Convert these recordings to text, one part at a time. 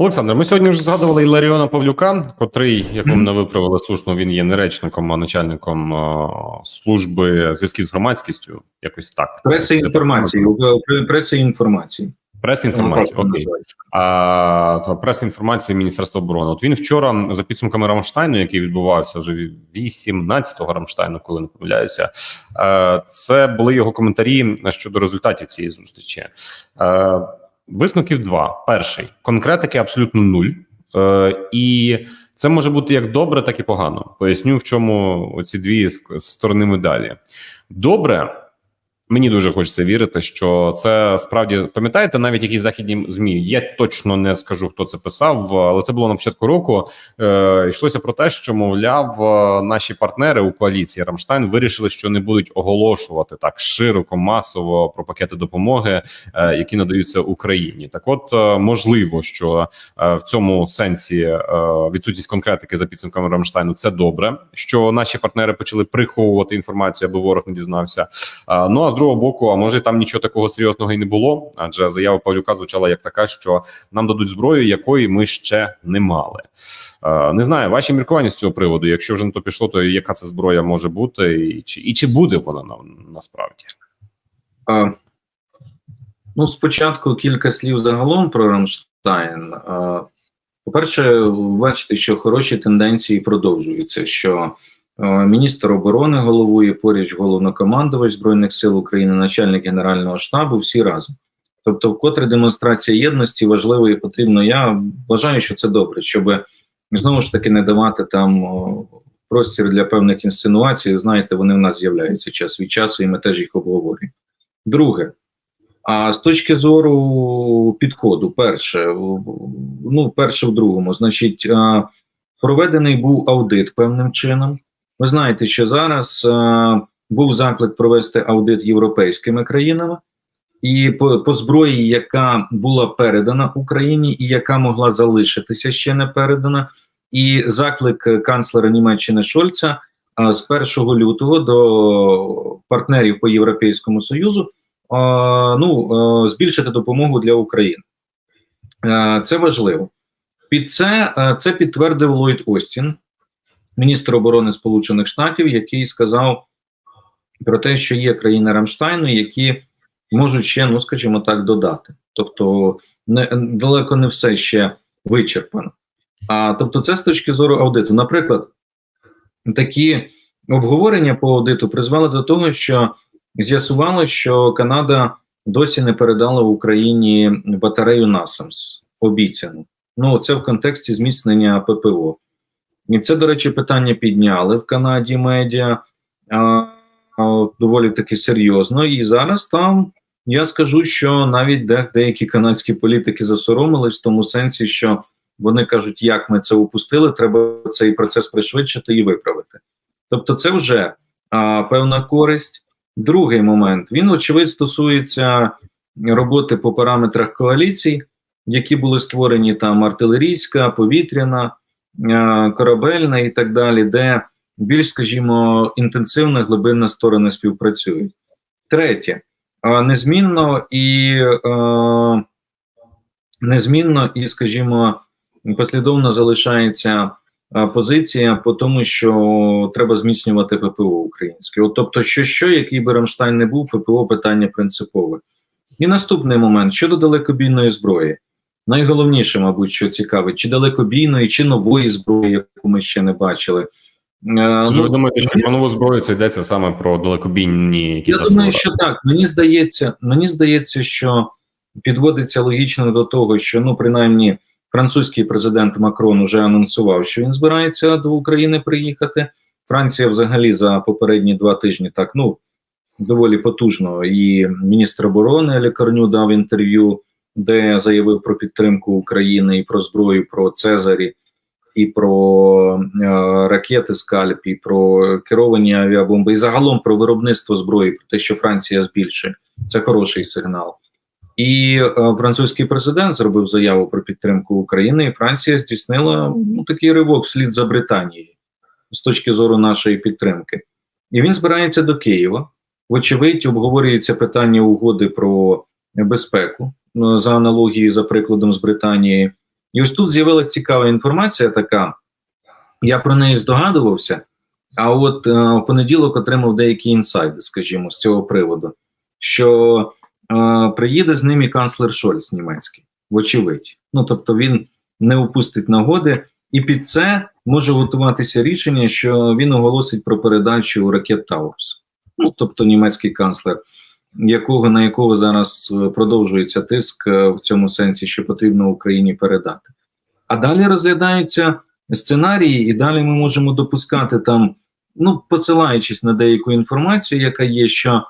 Олександр, ми сьогодні вже згадували Іларіона Павлюка, котрий, як ви мене виправили слушно, він є не речником, а начальником е, служби зв'язків з громадськістю. Якось так. Преси інформації, е, преси інформації. Прес інформації, окей. А, то прес інформації Міністерства оборони. От він вчора за підсумками Рамштайну, який відбувався вже 18-го Рамштайну, коли не помиляюся, е, це були його коментарі щодо результатів цієї зустрічі. Висновків два: перший конкретики абсолютно нуль, е, і це може бути як добре, так і погано. Поясню, в чому ці дві сторони медалі. Добре, мені дуже хочеться вірити, що це справді пам'ятаєте, навіть якісь західні змі. Я точно не скажу, хто це писав, але це було на початку року. Е, йшлося про те, що мовляв, е, наші партнери у коаліції Рамштайн вирішили, що не будуть оголошувати так широко, масово про пакети допомоги, е, які надаються Україні. Так, от е, можливо, що е, в цьому сенсі е, відсутність конкретики за підсумками Рамштайну це добре, що наші партнери почали приховувати інформацію, аби ворог не дізнався. А, Ну а з другого боку, а може там нічого такого серйозного і не було, адже заява Павлюка звучала як така, що нам дадуть зброю, якої ми ще не мали. Е, Не знаю, ваші міркування з цього приводу. Якщо вже на то пішло, то яка це зброя може бути, і чи і чи буде вона на, насправді? А, ну, спочатку кілька слів загалом про Рамштайн. По-перше, бачите, що хороші тенденції продовжуються. Що е, міністр оборони головує поруч головнокомандувач збройних сил України, начальник генерального штабу, всі разом. Тобто, вкотре демонстрація єдності важливо і потрібно. Я вважаю, що це добре, щоб знову ж таки не давати там простір для певних інсценуацій. Знаєте, вони в нас з'являються час від часу, і ми теж їх обговорюємо. Друге, а з точки зору підходу, перше, ну, перше в другому, значить, проведений був аудит певним чином. Ви знаєте, що зараз а, був заклик провести аудит європейськими країнами, і по, по зброї, яка була передана Україні, і яка могла залишитися ще не передана, і заклик канцлера Німеччини Шольца а, з 1 лютого до партнерів по Європейському Союзу а, ну, а, збільшити допомогу для України. А, Це важливо. Під це а, це підтвердив Ллойд Остін, міністр оборони Сполучених Штатів, який сказав про те, що є країни Рамштайну, які можуть ще, ну скажімо так, додати. Тобто, не далеко не все ще вичерпано. А тобто, це з точки зору аудиту. Наприклад, такі обговорення по аудиту призвели до того, що з'ясувало, що Канада досі не передала Україні батарею NASAMS, обіцяну. Ну, це в контексті зміцнення ППО. І це, до речі, питання підняли в Канаді медіа а, а, доволі таки серйозно. І зараз там я скажу, що навіть де, деякі канадські політики засоромились в тому сенсі, що вони кажуть, як ми це упустили, треба цей процес пришвидшити і виправити. Тобто, це вже а, певна користь. Другий момент він, очевидь, стосується роботи по параметрах коаліцій, які були створені там артилерійська, повітряна, корабельна і так далі, де більш, скажімо, інтенсивно глибинно сторони співпрацюють. Третє, е, незмінно і е, незмінно і, скажімо, послідовно залишається е, позиція по тому, що треба зміцнювати ППО українське. От, тобто, що, що, який би Рамштайн не був, ППО питання принципове. І наступний момент щодо далекобійної зброї. Найголовніше, мабуть, що цікавить, чи далекобійної, чи нової зброї, яку ми ще не бачили. Е, ви думаєте, що про нову зброю це йдеться саме про далекобійні які я засоби? думаю, що так. Мені здається, мені здається, що підводиться логічно до того, що ну, принаймні, французький президент Макрон уже анонсував, що він збирається до України приїхати. Франція, взагалі, за попередні два тижні так ну доволі потужно. І міністр оборони Лекарню дав інтерв'ю, де заявив про підтримку України і про зброю, про Цезарі. І про е, ракети скальп, і про керовані авіабомби, і загалом про виробництво зброї, про те, що Франція збільшує, це хороший сигнал. І е, французький президент зробив заяву про підтримку України, і Франція здійснила ну, такий ривок вслід за Британією з точки зору нашої підтримки. І він збирається до Києва. Вочевидь, обговорюється питання угоди про безпеку за аналогією, за прикладом з Британією. І ось тут з'явилася цікава інформація така. Я про неї здогадувався. А от е, в понеділок отримав деякі інсайди, скажімо, з цього приводу, що е, приїде з ними канцлер Шольц німецький, вочевидь. Ну тобто він не упустить нагоди, і під це може готуватися рішення, що він оголосить про передачу ракет Таурус. Ну тобто німецький канцлер, якого на якого зараз е, продовжується тиск е, в цьому сенсі, що потрібно Україні передати. А далі розглядаються сценарії, і далі ми можемо допускати там, ну посилаючись на деяку інформацію, яка є, що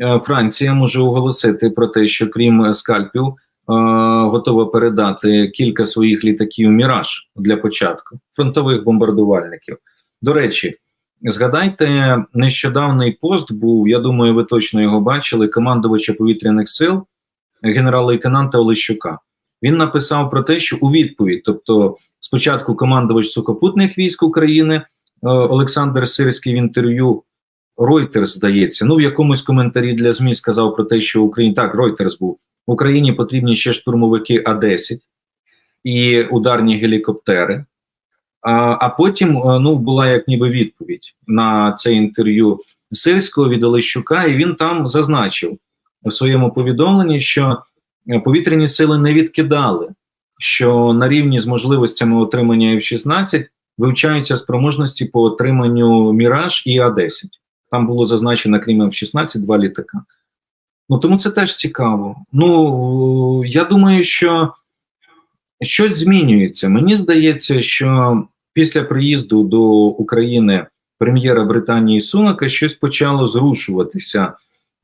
е, Франція може оголосити про те, що крім скальпів, готова передати кілька своїх літаків Міраж для початку фронтових бомбардувальників. До речі, згадайте, нещодавний пост був. Я думаю, ви точно його бачили. Командувача повітряних сил генерал-лейтенанта Олещука. Він написав про те, що у відповідь, тобто, спочатку командувач сухопутних військ України е, Олександр Сирський в інтерв'ю Reuters, здається, ну в якомусь коментарі для ЗМІ сказав про те, що Україні так, Reuters був Україні потрібні ще штурмовики А-10 і ударні гелікоптери. А, потім е, ну була як ніби відповідь на це інтерв'ю Сирського від Олещука, і він там зазначив у своєму повідомленні, що е, повітряні сили не відкидали, що на рівні з можливостями отримання F-16 вивчаються спроможності по отриманню Міраж і А-10. Там було зазначено, крім F-16, два літака. Ну тому це теж цікаво. Ну я думаю, що щось змінюється. Мені здається, що після приїзду до України прем'єра Британії Сунака щось почало зрушуватися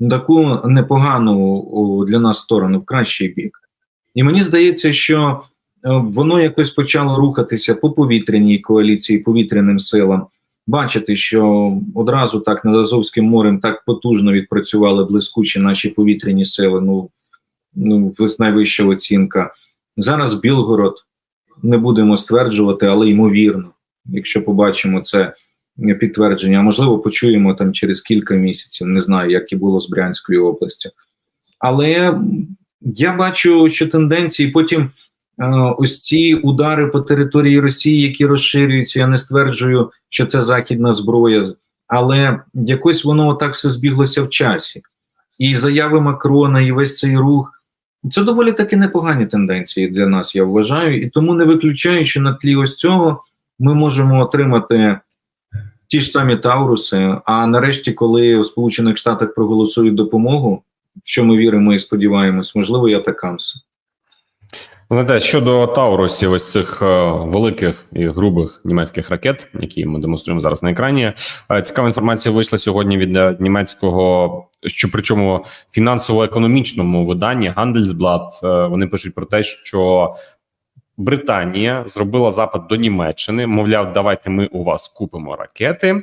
на таку непогану для нас сторону в кращий бік. І мені здається, що е, воно якось почало рухатися по повітряній коаліції, повітряним силам. Бачити, що одразу так над Азовським морем так потужно відпрацювали блискучі наші повітряні сили. Ну, ну найвища оцінка. Зараз Білгород не будемо стверджувати, але ймовірно, якщо побачимо це підтвердження, а можливо, почуємо там через кілька місяців. Не знаю, як і було з Брянською областю. Але я бачу, що тенденції потім е, ось ці удари по території Росії, які розширюються. Я не стверджую, що це західна зброя, але якось воно так все збіглося в часі. І заяви Макрона, і весь цей рух. Це доволі таки непогані тенденції для нас, я вважаю, і тому не виключаю, що на тлі ось цього ми можемо отримати ті ж самі Тауруси. А нарешті, коли в Сполучених Штатах проголосують допомогу, що ми віримо і сподіваємось, можливо, і атакамси. Знаєте, щодо Таурусів, ось цих е, великих і грубих німецьких ракет, які ми демонструємо зараз на екрані. Е, цікава інформація вийшла сьогодні від е, німецького, що причому фінансово-економічному виданні Handelsblatt. Вони пишуть про те, що Британія зробила запит до Німеччини. Мовляв, давайте ми у вас купимо ракети.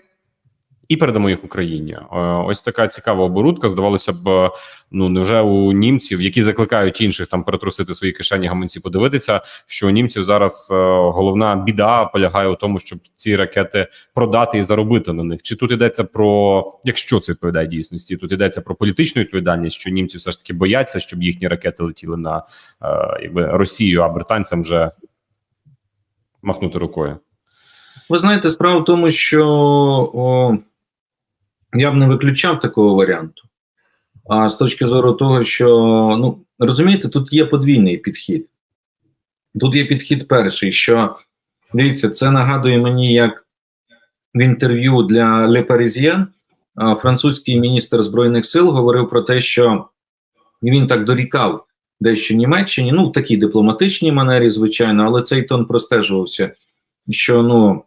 І передамо їх Україні. Е, Ось така цікава оборудка. Здавалося б, ну невже у німців, які закликають інших там перетрусити свої кишені гаманці, подивитися, що у німців зараз е, головна біда полягає у тому, щоб ці ракети продати і заробити на них. Чи тут йдеться про якщо це відповідає дійсності? Тут йдеться про політичну відповідальність, що німці все ж таки бояться, щоб їхні ракети летіли на е, якби Росію, а британцям вже махнути рукою. Ви знаєте, справа в тому, що о, я б не виключав такого варіанту. А з точки зору того, що ну розумієте, тут є подвійний підхід. Тут є підхід перший, що дивіться, це нагадує мені, як в інтерв'ю для Le Parisien французький міністр збройних сил говорив про те, що він так дорікав дещо Німеччині, ну в такій дипломатичній манері, звичайно, але цей тон простежувався, що ну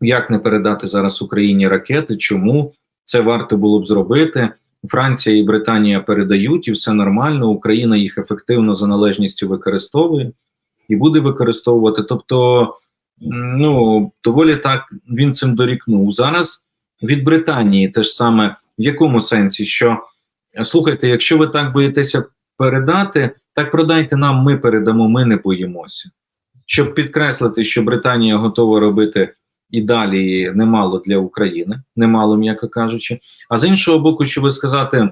як не передати зараз Україні ракети, чому це варто було б зробити. Франція і Британія передають, і все нормально. Україна їх ефективно за належністю використовує і буде використовувати. Тобто, ну доволі так він цим дорікнув. Зараз від Британії теж саме в якому сенсі, що слухайте, якщо ви так боїтеся передати, так продайте нам, ми передамо, ми не боїмося. Щоб підкреслити, що Британія готова робити і далі немало для України, немало, м'яко кажучи. А з іншого боку, щоб сказати,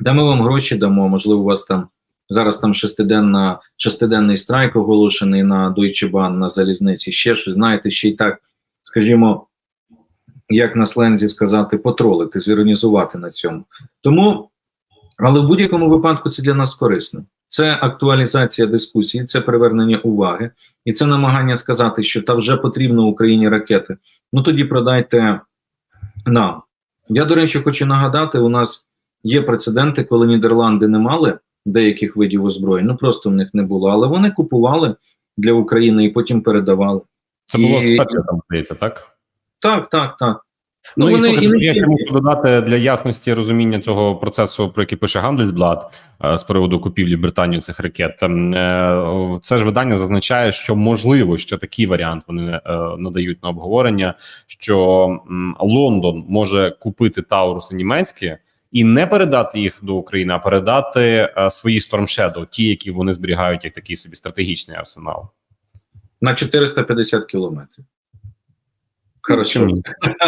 да ми вам гроші дамо, можливо, у вас там Зараз там шестиденна, шестиденний страйк оголошений на Deutsche Bahn, на залізниці, ще щось, знаєте, ще й так, скажімо, як на слензі сказати, потролити, зіронізувати на цьому. Тому, але в будь-якому випадку це для нас корисно. Це актуалізація дискусії, це привернення уваги, і це намагання сказати, що та вже потрібно Україні ракети. Ну тоді продайте нам. Я, до речі, хочу нагадати: у нас є прецеденти, коли Нідерланди не мали деяких видів озброєнь, ну просто в них не було, але вони купували для України і потім передавали. Це було І- з здається, так? Так, так, так. Ну, Ну, і вони слухайте, і я ще можу додати для ясності розуміння цього процесу, про який пише Гандельсблад е, з приводу купівлі Британії цих ракет. Е, Це ж видання зазначає, що можливо, що такий варіант вони е, надають на обговорення, що Лондон може купити Тауруси німецькі. І не передати їх до України, а передати свої Storm Shadow, ті, які вони зберігають як такий собі стратегічний арсенал. На 450 кілометрів. Хорошо. Чому?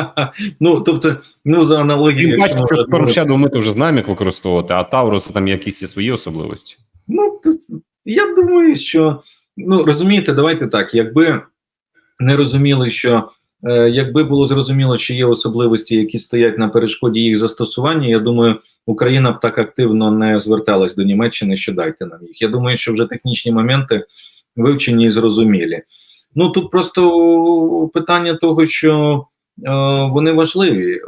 ну, тобто, ну, за аналогією. Тим паче, що Shadow ми то вже знаємо, як використовувати, а Тауруси там якісь є свої особливості. Ну, я думаю, що ну розумієте, давайте так. Якби не розуміли, що е, якби було зрозуміло, що є особливості, які стоять на перешкоді їх застосування, я думаю, Україна б так активно не зверталась до Німеччини, що дайте нам їх. Я думаю, що вже технічні моменти вивчені і зрозумілі. Ну тут просто питання того, що е, вони важливі, е,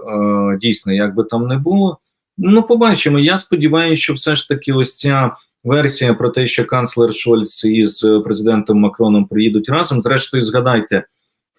дійсно, як би там не було. Ну, побачимо. Я сподіваюся, що все ж таки ось ця версія про те, що канцлер Шольц із президентом Макроном приїдуть разом. Зрештою, згадайте,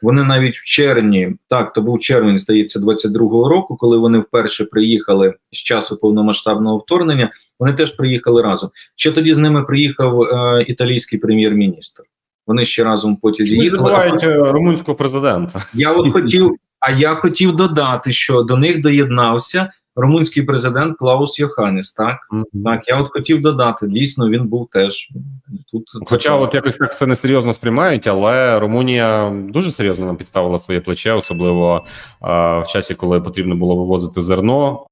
вони навіть в червні, так, то був червень, здається, 22-го року, коли вони вперше приїхали з часу повномасштабного вторгнення. Вони теж приїхали разом. Ще тоді з ними приїхав е, італійський прем'єр-міністр. Вони ще разом їхали. забувають е, румунського президента. Я от хотів, а я хотів додати, що до них доєднався румунський президент Клаус Йоханнес. Так, так, я от хотів додати. Дійсно, він був теж тут. Хоча, правда. от якось так все несерйозно сприймають, але Румунія дуже серйозно нам підставила своє плече, особливо е, в часі, коли потрібно було вивозити зерно.